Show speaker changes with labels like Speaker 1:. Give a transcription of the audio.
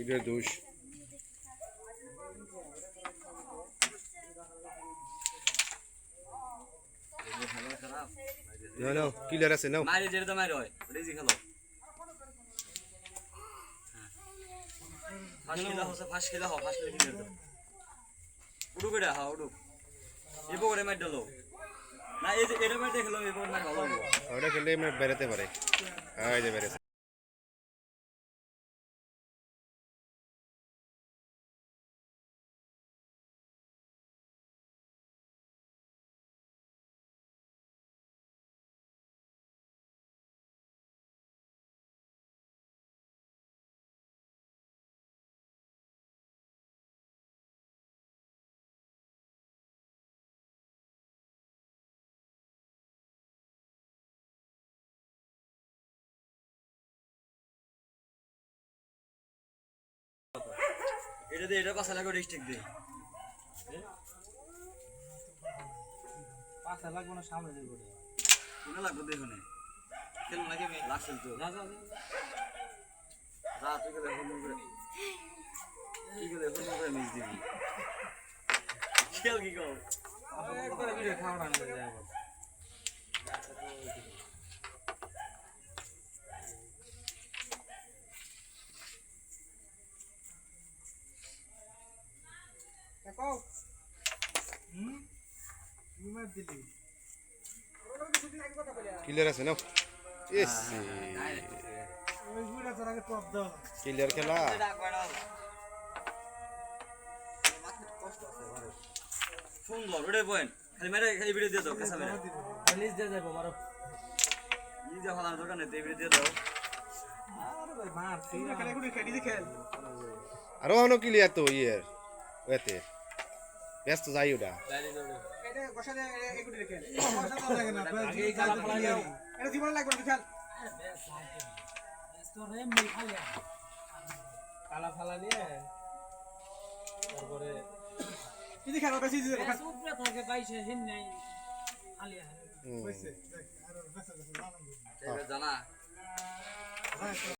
Speaker 1: Video দোষ নাও নাও clear আছে নাও
Speaker 2: মারি যেটা মারি হয়। ওটাই যে খেলো ফাঁস খেলা হচ্ছে ফাঁস খেলা হও ফাঁস খেলে কিনে দাও উড়ুক এটা হ্যাঁ উড়ুক। এই পকড়ে মার ডালো না এই যে এটা মার দেখল পকড়ে মার ভালো
Speaker 1: ওটা খেললে এমনি বেরোতে পারে। হ্যাঁ এই যে বেড়েছে
Speaker 2: এটা দিয়ে এটা পাশা লাগবে ডিস্ট্রিক্ট দিয়ে।
Speaker 3: পাঁচটা লাগবে না সামনে দিয়ে করে।
Speaker 2: কোনে লাগবে দেখুন খেলো নাকি আমি? লাগছিল তো
Speaker 3: যা যা
Speaker 2: যা। তুই গেলে ফোন করে। কি গেলে ফোন করে মিস দিবি। খেল কি কর
Speaker 3: একবারে ভিডিও খাওয়া না যায় আবার
Speaker 1: ক্লিয়ার আছে নাও। ইস। ক্লিয়ার খেলা।
Speaker 2: সুন্দর ওটাই পয়েন্ট খালি মেরে এই ভিডিও দিয়ে দাও কাঁচা মেরে।
Speaker 3: রিলিজ দিয়ে যাব মারো।
Speaker 2: ই যে ফালানোর দরকার এই ভিডিও দিয়ে দাও।
Speaker 3: আরে ভাই মার।
Speaker 1: আরও অন্য ক্লিয়ার তো ইয়ের ওতে ব্যস্ত যাই ওটা
Speaker 2: জানা।